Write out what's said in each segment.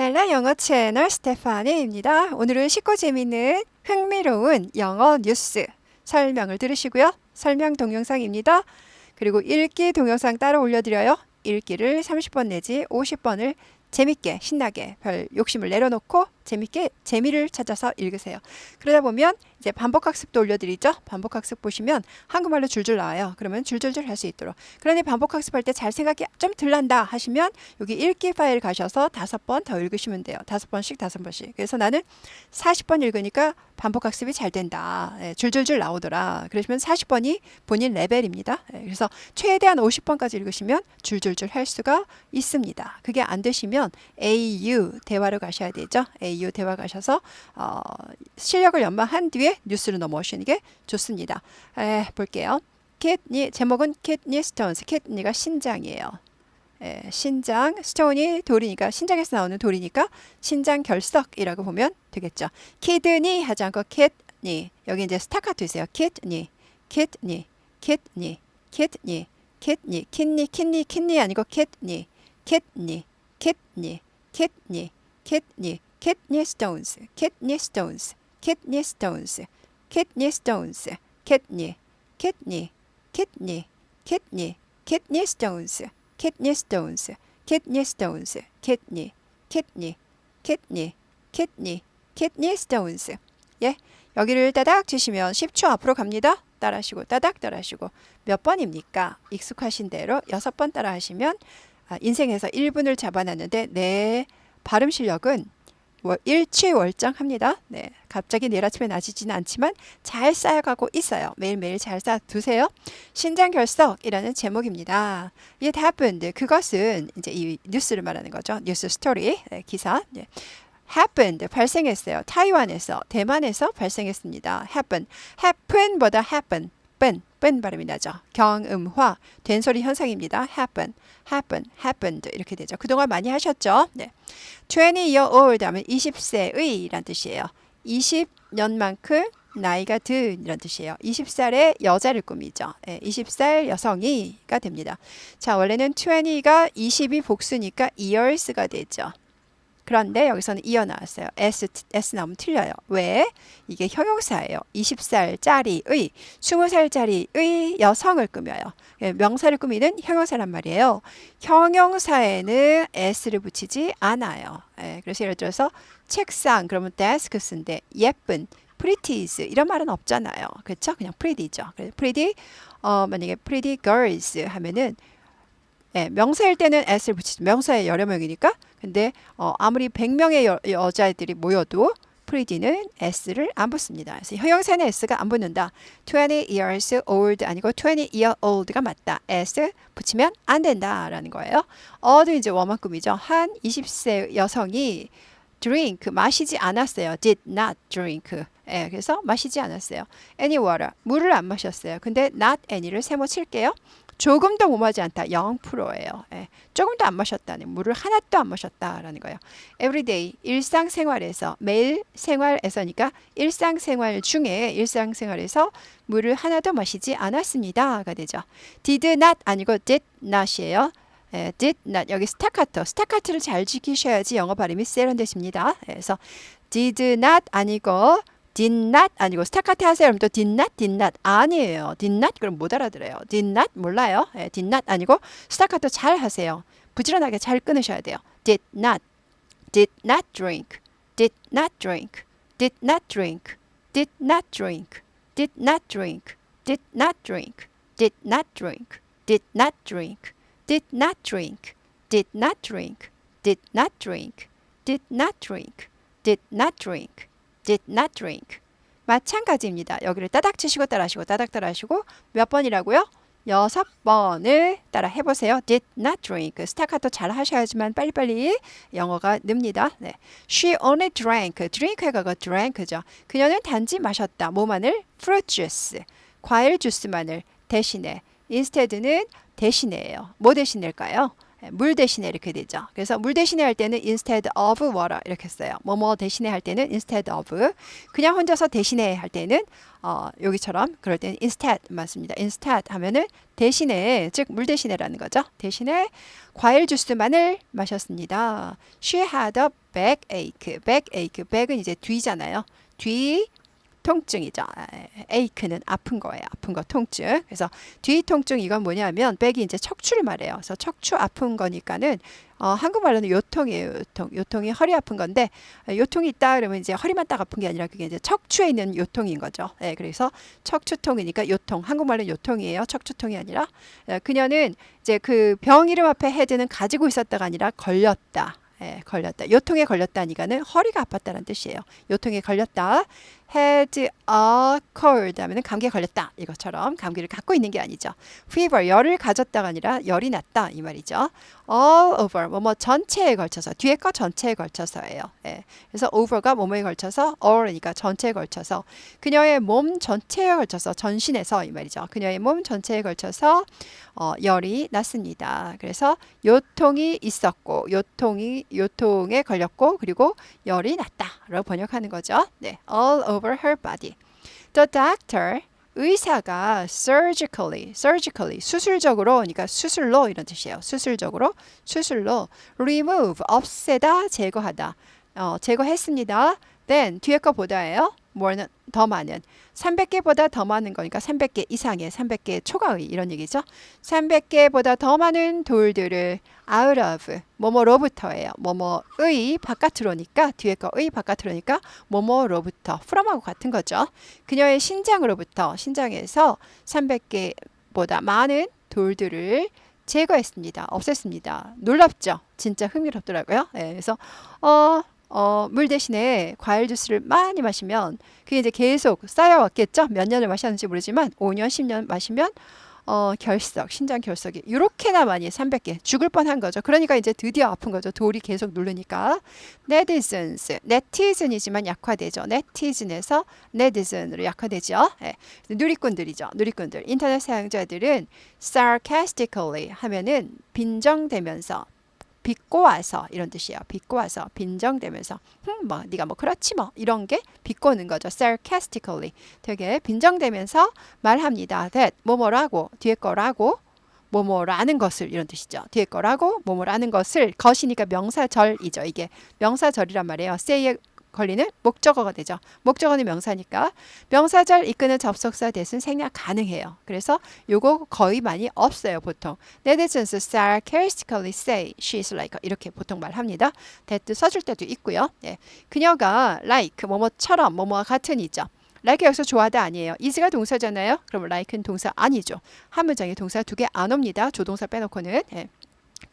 랄라 영어 채널 스테파니입니다. 오늘은 쉽고 재미있는 흥미로운 영어 뉴스 설명을 들으시고요. 설명 동영상입니다. 그리고 읽기 동영상 따로 올려드려요. 읽기를 30번 내지 50번을 재밌게 신나게 별 욕심을 내려놓고 재밌게 재미를 찾아서 읽으세요. 그러다 보면 이제 반복 학습도 올려드리죠. 반복 학습 보시면 한국말로 줄줄 나와요. 그러면 줄줄줄 할 수 있도록. 그런데 반복 학습할 때 잘 생각이 좀 들난다 하시면 여기 읽기 파일 가셔서 다섯 번 더 읽으시면 돼요. 다섯 번씩 다섯 번씩. 그래서 나는 40번 읽으니까 반복 학습이 잘 된다. 예, 줄줄줄 나오더라. 그러시면 40번이 본인 레벨입니다. 예, 그래서 최대한 50번까지 읽으시면 줄줄줄 할 수가 있습니다. 그게 안 되시면 AU 대화로 가셔야 되죠. AU 대화 가셔서 어, 실력을 연마한 뒤에 뉴스로 넘어오시는 게 좋습니다. 에, 볼게요. 캣니 제목은 캣니 스톤스. 캣니가 신장이에요. 에, 신장 스톤이 돌이니까 신장에서 나오는 돌이니까 신장 결석이라고 보면 되겠죠. 키드니 하지 않고 캣니 여기 이제 스타카토 있어요. 캣니 캣니 캣니 캣니 캣니 아니고 캣니 캣니 캣니 캣니 캣니 캣니 캣니 캣니 캣니 캣니 캣니 캣니 스톤스 캣니 스톤스 캣니 스톤스 캣니 캣니 캣니 캣니 캣니 스톤스 예 여기를 따닥 치시면 10초 앞으로 갑니다. 따라하시고 따닥 따라하시고 몇 번입니까? 익숙하신 대로 여섯 번 따라 하시면 아, 인생에서 1분을 잡아놨는데 내 발음 실력은 뭐 일취월장합니다. 네, 갑자기 내일 아침에 나지지는 않지만 잘 쌓여가고 있어요. 매일매일 잘 쌓아두세요. 신장결석이라는 제목입니다. It happened. 그것은 이제 이 뉴스를 말하는 거죠. 뉴스 스토리 네, 기사. 네. happened 발생했어요. 타이완에서 대만에서 발생했습니다. happen happen보다 happen 뺀, 뺀 발음이 나죠. 경음화, 된소리 현상입니다. happen, happen, happened 이렇게 되죠. 그동안 많이 하셨죠? 네. 20 year old 하면 20세의 라는 뜻이에요. 20년만큼 나이가 든 이런 뜻이에요. 20살의 여자를 꾸미죠. 네, 20살 여성이가 됩니다. 자, 원래는 20가 20이 복수니까 years가 되죠. 그런데 여기서는 이어 나왔어요. S, S 나오면 틀려요. 왜? 이게 형용사예요. 20살짜리의, 20살짜리의 여성을 꾸며요. 예, 명사를 꾸미는 형용사란 말이에요. 형용사에는 S를 붙이지 않아요. 예, 그래서 예를 들어서 책상, 그러면 desk스인데 예쁜, pretties 이런 말은 없잖아요. 그렇죠? 그냥 pretty죠. 그래서 pretty, 어, 만약에 pretty girls 하면은 예, 명사일 때는 s를 붙이죠. 명사의 여러 명이니까. 근데 어, 아무리 100명의 여, 여자들이 모여도 프리디는 s를 안 붙습니다. 그래서 형용사는 s가 안 붙는다. 20 years old 아니고 20 year old가 맞다. s 붙이면 안 된다라는 거예요. 어도 이제 원만금이죠. 한 20세 여성이 drink 마시지 않았어요. did not drink. 예, 그래서 마시지 않았어요. any water 물을 안 마셨어요. 근데 not any를 세모 칠게요. 조금도 무마하지 않다. 0%예요. 예, 조금도 안 마셨다는 물을 하나도 안 마셨다라는 거예요. everyday 일상생활에서 매일 생활에서니까 일상생활 중에 일상생활에서 물을 하나도 마시지 않았습니다가 되죠. did not 아니고 did not이에요. 예, did not 여기 스타카토 스타카토를 잘 지키셔야지 영어 발음이 세련되십니다. 그래서 did not 아니고 did not 아니고 스타카토 하세요. 그럼 또 did not, did not 아니에요. did not 그럼 못 알아들어요. did not 몰라요. 예, did not 아니고 스타카토 잘 하세요. 부지런하게 잘 끊으셔야 돼요. did not, did not drink, did not drink, did not drink, did not drink, did not drink, did not drink, did not drink, did not drink, did not drink, did not drink, did not drink, did not drink, did not drink. did not drink. 마찬가지입니다. 여기를 따닥 치시고 따라하시고 따닥 따라하시고 몇 번이라고요? 여섯 번을 따라 해보세요. did not drink. 스타카토 잘 하셔야지만 빨리빨리 영어가 늡니다. 네. She only drank. drink의 과거 drank죠. 그녀는 단지 마셨다. 뭐만을? fruit juice. 과일 주스만을 대신에. Instead는 대신에예요. 뭐 대신일까요? 예, 물 대신에 이렇게 되죠. 그래서 물 대신에 할 때는 instead of water 이렇게 써요. 뭐뭐 대신에 할 때는 instead of. 그냥 혼자서 대신에 할 때는 어, 여기처럼 그럴 때는 instead 맞습니다. instead 하면은 대신에 즉 물 대신에라는 거죠. 대신에 과일 주스만을 마셨습니다. She had a backache. backache. back은 이제 뒤잖아요. 뒤 통증이죠. ache는 아픈 거예요. 아픈 거 통증. 그래서 뒤 통증 이건 뭐냐면 백이 이제 척추를 말해요. 그래서 척추 아픈 거니까는 어, 한국말로는 요통이에요. 요통. 요통이 허리 아픈 건데 요통이 있다 그러면 이제 허리만 딱 아픈 게 아니라 그게 이제 척추에 있는 요통인 거죠. 예, 그래서 척추통이니까 요통. 한국말로는 요통이에요. 척추통이 아니라 예, 그녀는 이제 그 병 이름 앞에 헤드는 가지고 있었다가 아니라 걸렸다. 예, 걸렸다. 요통에 걸렸다니까는 허리가 아팠다는 뜻이에요. 요통에 걸렸다. Had a cold 하면은 감기에 걸렸다. 이것처럼 감기를 갖고 있는 게 아니죠. fever 열을 가졌다가 아니라 열이 났다 이 말이죠. all over 뭐뭐 전체에 걸쳐서 뒤에 거 전체에 걸쳐서예요. 예. 그래서 over가 뭐뭐에 걸쳐서 all이니까 전체에 걸쳐서 그녀의 몸 전체에 걸쳐서 전신에서 이 말이죠. 그녀의 몸 전체에 걸쳐서 어, 열이 났습니다. 그래서 요통이 있었고 요통이 요통에 걸렸고 그리고 열이 났다 라고 번역하는 거죠. 네, all over her body. The doctor 의사가 surgically, surgically 수술적으로, 그러니까 수술로 이런 뜻이에요. 수술적으로, 수술로 remove 없애다, 제거하다, 어, 제거했습니다. then 뒤에 거 보다예요. 뭐는 더 많은 300개보다 더 많은 거니까 300개 이상의 300개 초과의 이런 얘기죠. 300개보다 더 많은 돌들을 out of 뭐뭐로부터예요. 뭐뭐의 바깥으로니까 뒤에 거의 바깥으로니까 뭐뭐로부터 from하고 같은 거죠. 그녀의 신장으로부터 신장에서 300개보다 많은 돌들을 제거했습니다. 없앴습니다. 놀랍죠? 진짜 흥미롭더라고요. 네, 그래서 어 어, 물 대신에 과일 주스를 많이 마시면 그게 이제 계속 쌓여왔겠죠. 몇 년을 마셨는지 모르지만 5년, 10년 마시면 어, 결석, 신장 결석이 이렇게나 많이 300개 죽을 뻔한 거죠. 그러니까 이제 드디어 아픈 거죠. 돌이 계속 누르니까. netizens, 네티즌이지만 약화되죠. 네티즌에서 네티즌으로 약화되죠. 네. 누리꾼들이죠. 누리꾼들. 인터넷 사용자들은 sarcastically 하면은 빈정대면서 비꼬아서 이런 뜻이에요. 비꼬아서 빈정대면서 흠, 뭐 네가 뭐 그렇지 뭐 이런 게 비꼬는 거죠. sarcastically 되게 빈정대면서 말합니다. that 뭐뭐라고 뒤에 거라고 뭐뭐라는 것을 이런 뜻이죠. 뒤에 거라고 뭐뭐라는 것을 것이니까 명사절이죠. 이게 명사절이란 말이에요. say에 걸리는 목적어가 되죠. 목적어는 명사니까 명사절 이끄는 접속사 대신 생략 가능해요. 그래서 요거 거의 많이 없어요. 보통 netizens sarcastically say she's like 이렇게 보통 말합니다. that 써줄 때도 있고요. 예. 그녀가 like 뭐뭐처럼 뭐뭐와 같은 이죠. like 여기서 좋아하다 아니에요. is가 동사잖아요. 그럼 like는 동사 아니죠. 한 문장에 동사 두 개 안 옵니다. 조동사 빼놓고는 예.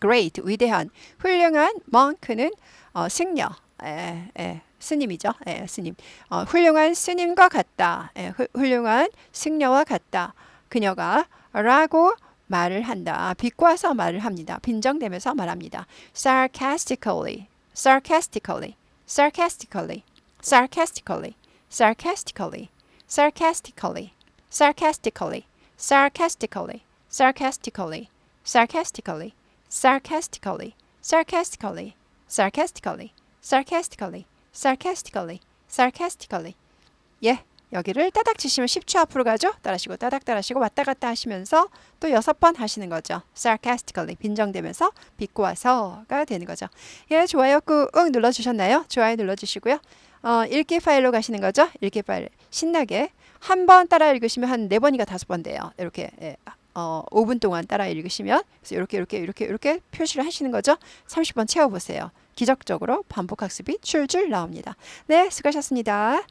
great 위대한 훌륭한 monk는 어, 승려 예, 예. 스님이죠. 예, 스님. 어, 훌륭한 스님과 같다. 예, 후, 훌륭한 승려와 같다. 그녀가 라고 말을 한다. 비꼬아서 말을 합니다. 빈정대면서 말합니다. sarcastically, sarcastically, sarcastically, sarcastically, sarcastically, sarcastically, sarcastically, sarcastically, sarcastically, sarcastically, sarcastically, sarcastically, sarcastically, sarcastically. Sarcastically, sarcastically. 예, 여기를 따닥 치시면 10초 앞으로 가죠. 따라하시고 따닥 따라하시고 왔다 갔다 하시면서 또 여섯 번 하시는 거죠. sarcastically 빈정되면서 비꼬아서가 되는 거죠. 예, 좋아요 꾹 눌러주셨나요? 좋아요 눌러주시고요. 어, 읽기 파일로 가시는 거죠. 읽기 파일 신나게 한 번 따라 읽으시면 한 네 번이가 다섯 번 돼요. 이렇게 예, 어, 5분 동안 따라 읽으시면 그래서 이렇게 이렇게 이렇게 이렇게 표시를 하시는 거죠. 30번 채워보세요. 기적적으로 반복 학습이 줄줄 나옵니다. 네, 수고하셨습니다.